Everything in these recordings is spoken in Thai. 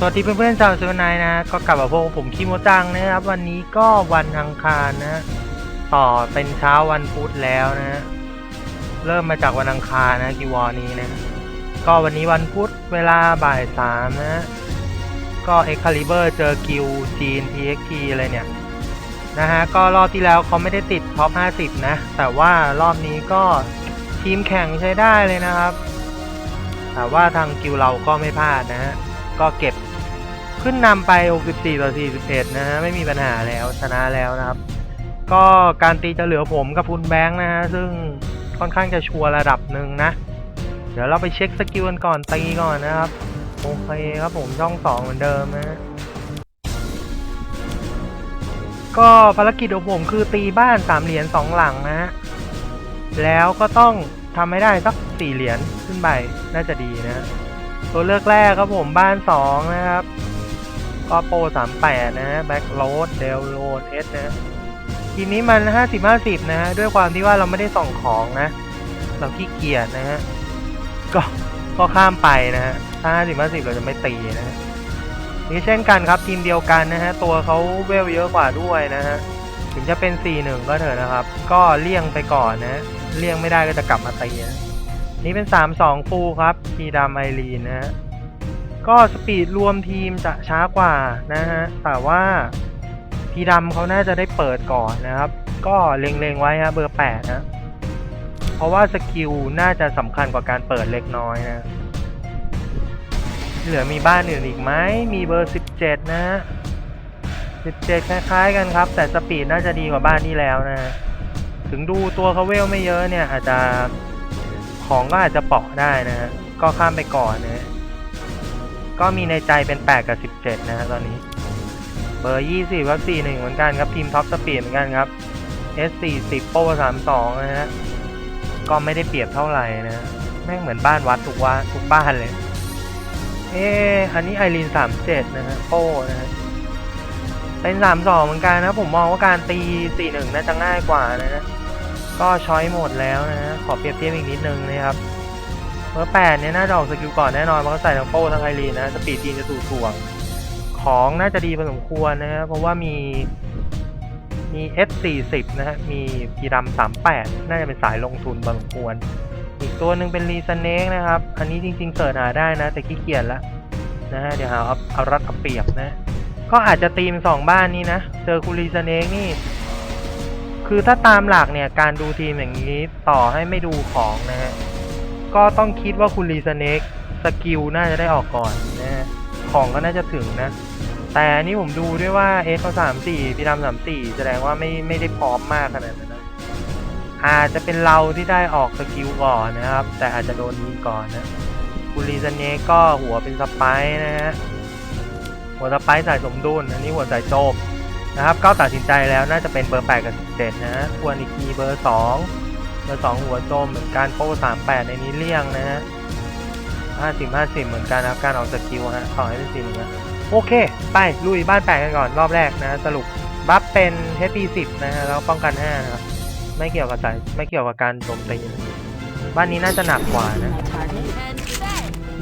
สวัสดีเพื่อนๆชาวเซเว่นไนน์นะก็กลับมาพบกับผมคิโมจังนะครับ วันนี้ก็วันอังคารนะ ต่อเป็นเช้าวันพุธแล้วนะ เริ่มมาจากวันอังคารนะกิวอนี้นะ ก็วันนี้วันพุธเวลาบ่ายสามนะ ก็เอ็กคาลิเบอร์เจอกิวจีน TXT อะไรเนี่ย นะฮะ ก็รอบที่แล้วเขาไม่ได้ติดท็อป 50 นะ แต่ว่ารอบนี้ก็ทีมแข่งใช้ได้เลยนะครับ แต่ว่าทางกิวเราก็ไม่พลาดนะฮะก็เก็บ ขึ้นนำไป 64 ต่อ 41 นะฮะ ไม่มีปัญหาแล้ว ชนะแล้วนะครับ ก็การตีจะเหลือผมกับคุณแบงค์นะฮะ ซึ่งค่อนข้างจะชัวร์ระดับหนึ่งนะ เดี๋ยวเราไปเช็คสกิลกันก่อนตีก่อนนะครับ โอเคครับผมช่องสองเหมือนเดิมนะ ก็ภารกิจของผมคือตีบ้านสามเหรียญสองหลังนะฮะแล้วก็ต้องทำให้ได้สักสี่เหรียญขึ้นไป น่าจะดีนะฮะตัวเลือกแรกครับผมบ้านสองนะครับ ก็โปรสามแปดนะฮะแบ็คโรดเดลโรดเอสนะทีนี้มันห้าสิบห้าสิบนะฮะ ด้วยความที่ว่าเราไม่ได้ส่องของนะ เราขี้เกียจนะฮะ ก็ก็ข้ามไปนะฮะ ถ้าห้าสิบห้าสิบเราจะไม่ตีนะฮะนี่เช่นกันครับทีมเดียวกันนะฮะ ตัวเขาเวลเยอะกว่าด้วยนะฮะ ถึงจะเป็น 4-1 ก็เถอะนะครับ ก็เลี่ยงไปก่อนนะเลี่ยงไม่ได้ก็จะกลับมาตีนะนี่เป็น 3-2 ฟูครับพีดามไอรีนนะฮะ ก็สปีดรวมทีมจะช้ากว่านะฮะ แต่ว่าพีดำเขาน่าจะได้เปิดก่อนนะครับ ก็เล็งๆไว้ฮะเบอร์8นะเพราะว่าสกิลน่าจะสำคัญกว่าการเปิดเล็กน้อยนะ เหลือมีบ้านอื่นอีกไหมมีเบอร์ 17 นะ17 คล้ายๆกันครับ แต่สปีดน่าจะดีกว่าบ้านนี้แล้วนะ ถึงดูตัวเขาเวลไม่เยอะเนี่ย อาจจะของก็อาจจะเปาะได้นะฮะก็ข้ามไปก่อนนะ ก็มีในใจเป็น 8 กับ 17 นะฮะตอนนี้ เบอร์ 20ครับ41 เหมือนกันครับทีมท็อปสปีดเหมือนกันครับ S40 โปร32 นะฮะ ก็ไม่ได้เปรียบเท่าไหร่นะ แม่งเหมือนบ้านวัดทุกว่าทุกบ้านเลย เอออันนี้ไอรีน37 นะฮะโป้นะฮะเป็น32 เหมือนกันนะผมมองว่าการตี 41 น่าจะง่ายกว่านะฮะก็ช้อยหมดแล้วนะฮะขอเปรียบเทียบอีกนิดนึงนะครับ เบอร์8เนี่ยน่าจะออกสกิลก่อนแน่นอนเพราะเขาใส่ทั้งโป้ทั้งไอรีนนะสปีดทีมจะถูกถ่วง ของน่าจะดีพอสมควรนะฮะเพราะว่ามีมี S40 นะฮะ มีพีดำ38 น่าจะเป็นสายลงทุนพอสมควร อีกตัวหนึ่งเป็นรีสเนกนะครับ อันนี้จริงๆเสิร์ชหาได้นะ แต่ขี้เกียจละนะฮะ เดี๋ยวหาเอาเอารัดเอาเปรียบนะ ก็อาจจะตีมสองบ้านนี้นะ เจอคุณรีสเนกนี่ คือถ้าตามหลักเนี่ย การดูทีมอย่างนี้ต่อให้ไม่ดูของนะฮะ ก็ต้องคิดว่าคุณรีสเนกสกิลน่าจะได้ออกก่อนนะฮะของก็น่าจะถึงนะ แต่นี่ผมดูด้วยว่าเอสเขาสามสี่พีดำสามสี่แสดงว่าไม่ไม่ได้พร้อมมากขนาดนั้นนะอาจจะเป็นเราที่ได้ออกสกิลก่อนนะครับ แต่อาจจะโดนยิงก่อนนะคุณรีซันเนก็หัวเป็นสไปร์นะฮะหัวสไปร์สายสมดุลอันนี้หัวสายโจมนะครับก็ตัดสินใจแล้วน่าจะเป็นเบอร์8กับ17นะฮะควรอีกทีเบอร์ 2 เบอร์2หัวโจมเหมือนกันโป้38ในนี้เลี่ยงนะฮะ50 50เหมือนกันนะครับการออกสกิลฮะต่อให้เป็น4นะโอเค ไปลุยบ้านแปดกันก่อนรอบแรกนะสรุปบัฟเป็น HP 10นะฮะแล้วป้องกัน5นะครับไม่เกี่ยวกับสายไม่เกี่ยวกับการโจมตีบ้านนี้น่าจะหนักกว่านะ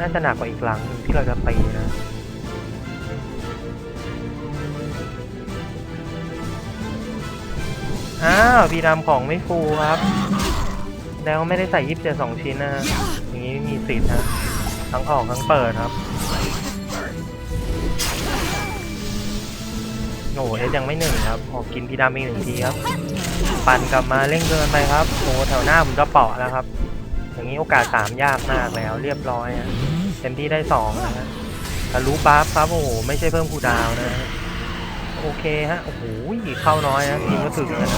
น่าจะหนักกว่าอีกหลังหนึ่งที่เราจะตีนะอ้าวพีดำของไม่ฟูครับ แล้วไม่ได้ใส่ยิบเจสองชิ้นนะฮะอย่างนี้มีสิทธิ์ฮะทั้งออกทั้งเปิดครับโอ้โหเอสยังไม่หนึ่งครับออกกินพีดำอีกหนึ่งทีครับ ปั่นกลับมาเร่งเกินไปครับโอ้โหแถวหน้าผมจะเปาะแล้วครับ อย่างนี้โอกาสสามยากมากแล้ว เรียบร้อยฮะเต็มที่ได้สองนะฮะทะลุบัฟครับโอ้โหไม่ใช่เพิ่มคูดาวนะฮะโอเคฮะโอ้โหเข้าน้อยนะทีมก็ถึงนะ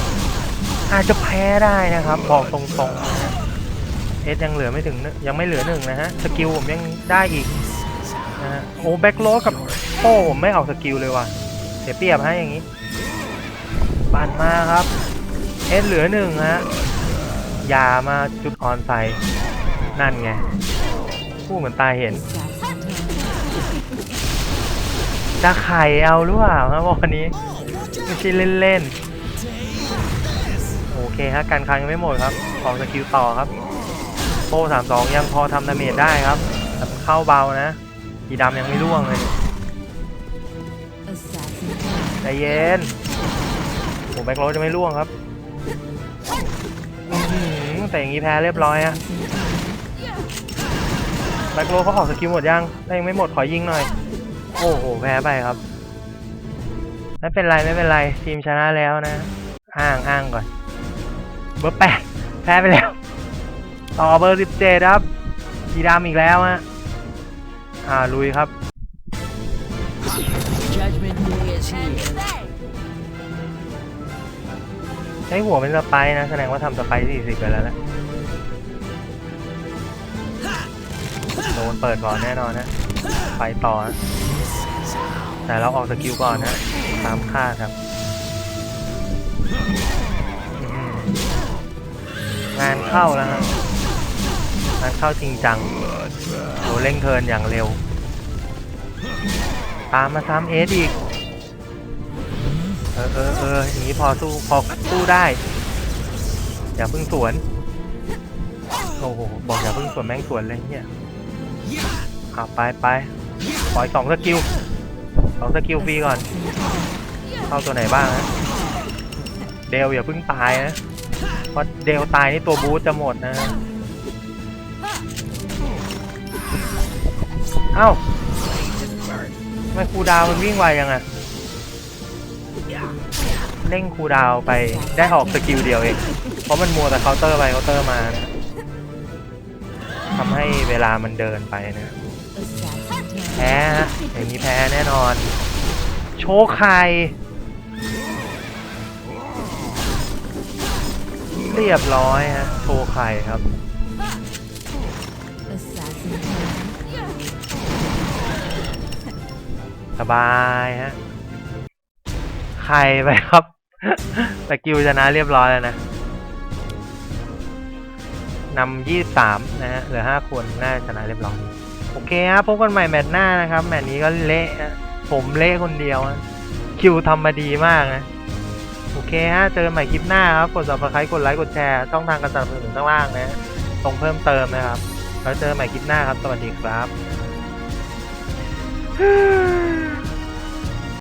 อาจจะแพ้ได้นะครับบอกตรงๆนะเอสยังเหลือไม่ถึงยังไม่เหลือหนึ่งนะฮะสกิลผมยังได้อีกนะฮะโอ้แบ็คโรกับโป้ผมไม่ออกสกิลเลยว่ะเสียเปรียบให้อย่างนี้ปั่นมาครับเอสเหลือหนึ่งฮะอย่ามาจุดออนใส่นั่นไงพูดเหมือนตาเห็นจะไข่เอาหรือเปล่าครับวันนี้ไม่ใช่เล่นๆ เคฮะการคลังยังไม่หมดครับ ของสกิลต่อครับโป้สามสองยังพอทำดาเมจได้ครับแต่มันเข้าเบานะดีดำยังไม่ร่วงเลยใจเย็นโอ้แบ็คโรจะไม่ล่วงครับแต่อย่างนี้แพ้เรียบร้อยอะแบ็คโรเขาออกสกิลหมดยังถ้ายังไม่หมดขอยิงหน่อย โอ้โหแพ้ไปครับ ไม่เป็นไรไม่เป็นไรทีมชนะแล้วนะ อ้างอ้างก่อน เบอร์แปดแพ้ไปแล้ว ต่อเบอร์สิบเจ็ดครับสีดำอีกแล้วฮะอ่าลุยครับ Judgment Day is here. ใช้หัวเป็นสไปร์นะ แสดงว่าทำสไปร์สี่สิบไปแล้วนะโดนเปิดก่อนแน่นอนนะไปต่อนะแต่เราออกสกิลก่อนนะตามคาดครับอื้อหือ งานเข้าแล้วงานเข้าจริงจังโหเร่งเทินอย่างเร็ว ตามมาซ้ำเอสอีก เออเออเอออย่างนี้พอสู้พอสู้ได้ อย่าเพิ่งสวน โอ้โห บอกอย่าเพิ่งสวนแม่งสวนเลยเนี่ยขับไปไปปล่อยสองสกิลสองสกิลฟรีก่อน เข้าตัวไหนบ้างนะเดลอย่าเพิ่งตายนะ ราะเดลตายนี่ตัวบูสจะหมดนะเอ้าทำไมครูดาวมันวิ่งไวยังอะเร่งครูดาวไปได้ออกสกิลเดียวเอง เพราะมันมัวแต่เคาน์เตอร์ไปเคาน์เตอร์มานะทำให้เวลามันเดินไปนะแพ้ฮะอย่างนี้แพ้แน่นอน โชว์ไข่ เรียบร้อยฮะ โชว์ไข่ครับสบายฮะ ไข่ไปครับ สกิลชนะเรียบร้อยแล้วนะนำยี่สามนะฮะ เหลือห้าคนน่าชนะเรียบร้อย โอเคครับพบกันใหม่แมตช์หน้านะครับ แมตช์นี้ก็เละฮะผมเละคนเดียวฮะคิวทำมาดีมากนะ โอเคฮะ เจอกันใหม่คลิปหน้าครับ กด subscribe กดไลค์ กดแชร์ ช่องทางการสนับสนุนข้างล่างนะ ตรงเพิ่มเติมนะครับ แล้วเจอกันใหม่คลิปหน้าครับ สวัสดีครับ